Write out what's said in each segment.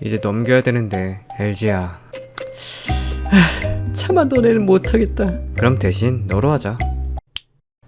이제 넘겨야 되는데 LG야. 차마 너네는 못하겠다. 그럼 대신 너로 하자.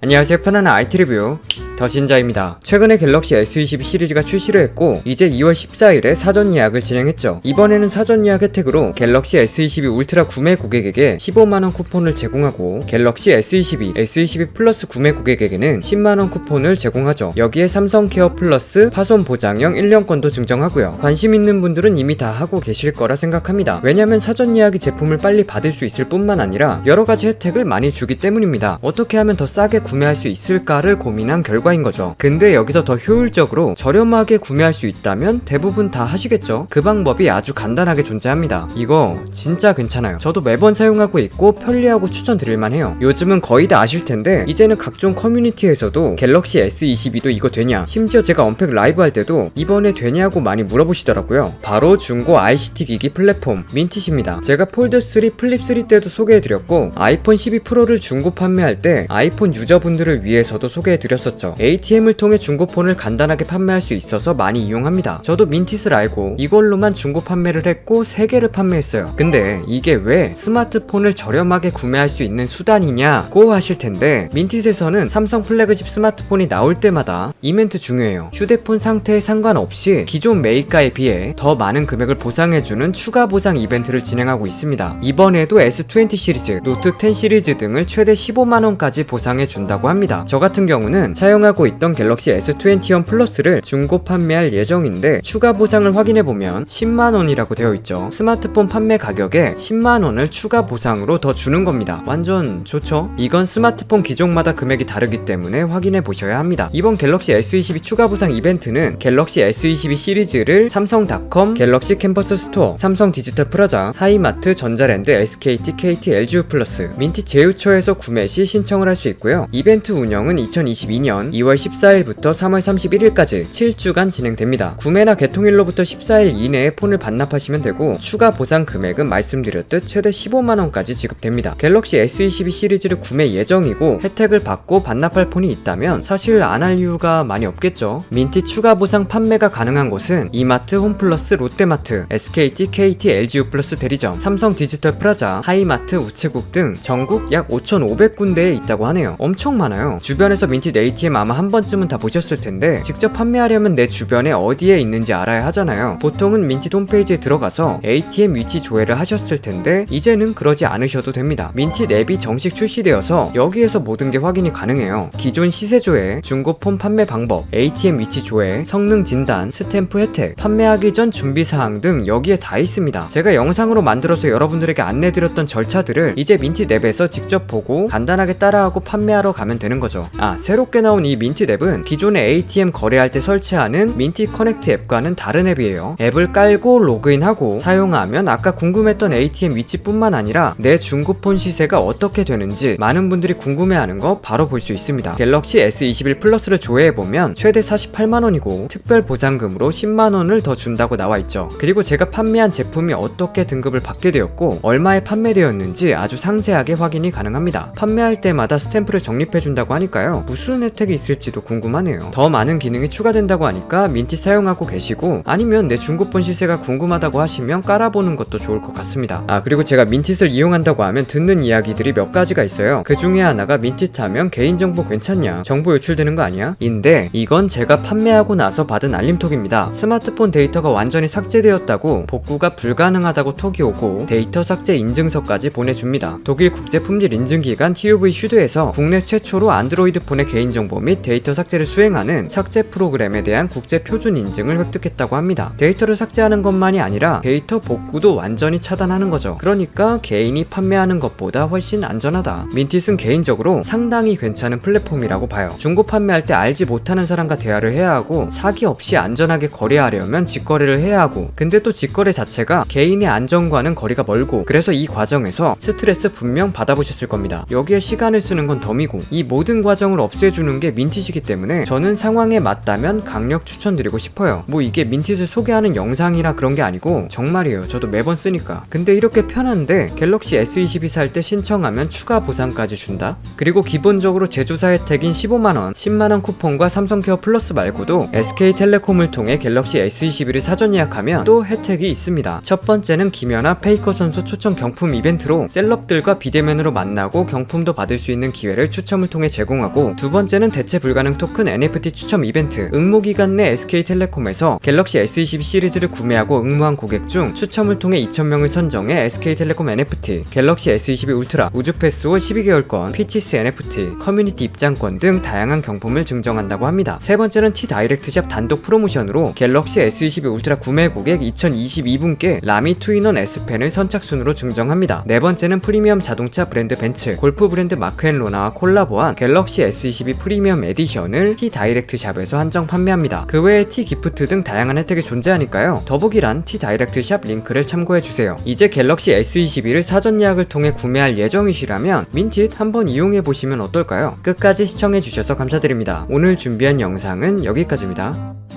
안녕하세요 편안한 IT 리뷰 더신자입니다. 최근에 갤럭시 S22 시리즈가 출시를 했고 이제 2월 14일에 사전 예약을 진행했죠. 이번에는 사전 예약 혜택으로 갤럭시 S22 울트라 구매 고객에게 15만원 쿠폰을 제공하고 갤럭시 S22, S22 플러스 구매 고객에게는 10만원 쿠폰을 제공하죠. 여기에 삼성 케어 플러스 파손 보장형 1년권도 증정하고요. 관심 있는 분들은 이미 다 하고 계실 거라 생각합니다. 왜냐면 사전 예약이 제품을 빨리 받을 수 있을 뿐만 아니라 여러 가지 혜택을 많이 주기 때문입니다. 어떻게 하면 더 싸게 구매할 수 있을까를 고민한 결과 인 거죠. 근데 여기서 더 효율적으로 저렴하게 구매할 수 있다면 대부분 다 하시겠죠? 그 방법이 아주 간단하게 존재합니다. 이거 진짜 괜찮아요. 저도 매번 사용하고 있고 편리하고 추천드릴만 해요. 요즘은 거의 다 아실 텐데 이제는 각종 커뮤니티에서도 갤럭시 S22도 이거 되냐? 심지어 제가 언팩 라이브 할 때도 이번에 되냐고 많이 물어보시더라고요. 바로 중고 ICT 기기 플랫폼 민티십니다. 제가 폴드 3 플립 3 때도 소개해드렸고 아이폰 12 프로를 중고 판매할 때 아이폰 유저분들을 위해서도 소개해드렸었죠. ATM을 통해 중고폰을 간단하게 판매할 수 있어서 많이 이용합니다. 저도 민티스를 알고 이걸로만 중고 판매를 했고 3개를 판매했어요. 근데 이게 왜 스마트폰을 저렴하게 구매할 수 있는 수단이냐고 하실 텐데 민티스에서는 삼성 플래그십 스마트폰이 나올 때마다 이벤트 중요해요. 휴대폰 상태에 상관없이 기존 매입가에 비해 더 많은 금액을 보상해주는 추가 보상 이벤트를 진행하고 있습니다. 이번에도 S20 시리즈, 노트 10 시리즈 등을 최대 15만원까지 보상해준다고 합니다. 저 같은 경우는 사용 하고 있던 갤럭시 S21 플러스를 중고 판매할 예정인데 추가 보상을 확인해 보면 10만 원이라고 되어 있죠. 스마트폰 판매 가격에 10만 원을 추가 보상으로 더 주는 겁니다. 완전 좋죠? 이건 스마트폰 기종마다 금액이 다르기 때문에 확인해 보셔야 합니다. 이번 갤럭시 S22 추가 보상 이벤트는 갤럭시 S22 시리즈를 삼성닷컴, 갤럭시 캠퍼스 스토어, 삼성 디지털 프라자, 하이마트, 전자랜드, SKT, KT, LGU 플러스, 민티 제휴처에서 구매 시 신청을 할 수 있고요. 이벤트 운영은 2022년 2월 14일부터 3월 31일까지 7주간 진행됩니다. 구매나 개통일로부터 14일 이내에 폰을 반납하시면 되고 추가 보상 금액은 말씀드렸듯 최대 15만원까지 지급됩니다. 갤럭시 S22 시리즈를 구매 예정이고 혜택을 받고 반납할 폰이 있다면 사실 안 할 이유가 많이 없겠죠. 민티 추가 보상 판매가 가능한 곳은 이마트, 홈플러스, 롯데마트, SKT, KT, LGU 플러스 대리점, 삼성 디지털 프라자, 하이마트, 우체국 등 전국 약 5,500군데에 있다고 하네요. 엄청 많아요. 주변에서 민티 ATM 아마 한 번쯤은 다 보셨을 텐데 직접 판매하려면 내 주변에 어디에 있는지 알아야 하잖아요. 보통은 민티 홈페이지에 들어가서 ATM 위치 조회를 하셨을 텐데 이제는 그러지 않으셔도 됩니다. 민티 앱이 정식 출시되어서 여기에서 모든 게 확인이 가능해요. 기존 시세 조회, 중고 폰 판매 방법, ATM 위치 조회, 성능 진단, 스탬프 혜택, 판매하기 전 준비 사항 등 여기에 다 있습니다. 제가 영상으로 만들어서 여러분들에게 안내드렸던 절차들을 이제 민티 앱에서 직접 보고 간단하게 따라하고 판매하러 가면 되는 거죠. 아, 새롭게 나온 이 민티 앱은 기존의 ATM 거래할 때 설치하는 민티 커넥트 앱과는 다른 앱이에요. 앱을 깔고 로그인하고 사용하면 아까 궁금했던 ATM 위치뿐만 아니라 내 중고폰 시세가 어떻게 되는지 많은 분들이 궁금해하는 거 바로 볼 수 있습니다. 갤럭시 S21 플러스를 조회해보면 최대 48만원이고 특별 보상금으로 10만원을 더 준다고 나와 있죠. 그리고 제가 판매한 제품이 어떻게 등급을 받게 되었고 얼마에 판매되었는지 아주 상세하게 확인이 가능합니다. 판매할 때마다 스탬프를 적립해준다고 하니까요. 무슨 혜택이 있을지도 궁금하네요. 더 많은 기능이 추가된다고 하니까 민티 사용하고 계시고 아니면 내 중고폰 시세가 궁금하다고 하시면 깔아보는 것도 좋을 것 같습니다. 아 그리고 제가 민티를 이용한다고 하면 듣는 이야기들이 몇 가지가 있어요. 그 중에 하나가 민티 타면 개인정보 괜찮냐? 정보 유출되는 거 아니야? 인데 이건 제가 판매하고 나서 받은 알림톡입니다. 스마트폰 데이터가 완전히 삭제되었다고 복구가 불가능하다고 톡이 오고 데이터 삭제 인증서까지 보내줍니다. 독일 국제 품질 인증기관 TUV 슈드에서 국내 최초로 안드로이드 폰의 개인정보 및 데이터 삭제를 수행하는 삭제 프로그램에 대한 국제 표준 인증을 획득했다고 합니다. 데이터를 삭제하는 것만이 아니라 데이터 복구도 완전히 차단하는 거죠. 그러니까 개인이 판매하는 것보다 훨씬 안전하다. 민티스는 개인적으로 상당히 괜찮은 플랫폼이라고 봐요. 중고 판매할 때 알지 못하는 사람과 대화를 해야 하고 사기 없이 안전하게 거래하려면 직거래를 해야 하고 근데 또 직거래 자체가 개인의 안전과는 거리가 멀고 그래서 이 과정에서 스트레스 분명 받아보셨을 겁니다. 여기에 시간을 쓰는 건 덤이고 이 모든 과정을 없애주는 게 민티시기 때문에 저는 상황에 맞다면 강력 추천드리고 싶어요. 뭐 이게 민티를 소개하는 영상이라 그런 게 아니고 정말이에요. 저도 매번 쓰니까. 근데 이렇게 편한데 갤럭시 S22 살 때 신청하면 추가 보상까지 준다? 그리고 기본적으로 제조사 혜택인 15만원, 10만원 쿠폰과 삼성케어 플러스 말고도 SK텔레콤을 통해 갤럭시 S22를 사전 예약하면 또 혜택이 있습니다. 첫 번째는 김연아 페이커 선수 초청 경품 이벤트로 셀럽들과 비대면으로 만나고 경품도 받을 수 있는 기회를 추첨을 통해 제공하고 두 번째는 대체 불가능 토큰 NFT 추첨 이벤트 응모 기간 내 SK텔레콤에서 갤럭시 S22 시리즈를 구매하고 응모한 고객 중 추첨을 통해 2,000명을 선정해 SK텔레콤 NFT, 갤럭시 S22 울트라, 우주패스홀 12개월권, 피치스 NFT, 커뮤니티 입장권 등 다양한 경품을 증정한다고 합니다. 세 번째는 T 다이렉트샵 단독 프로모션으로 갤럭시 S22 울트라 구매 고객 2022분께 라미 투인원 S펜을 선착순으로 증정합니다. 네 번째는 프리미엄 자동차 브랜드 벤츠, 골프 브랜드 마크앤로나와 콜라보한 갤럭시 S22 프리미엄 에디션을 T 다이렉트 샵에서 한정 판매합니다. 그 외에 T 기프트 등 다양한 혜택이 존재하니까요. 더보기란 T 다이렉트 샵 링크를 참고해주세요. 이제 갤럭시 S22를 사전 예약을 통해 구매할 예정이시라면 민티잇 한번 이용해보시면 어떨까요? 끝까지 시청해주셔서 감사드립니다. 오늘 준비한 영상은 여기까지입니다.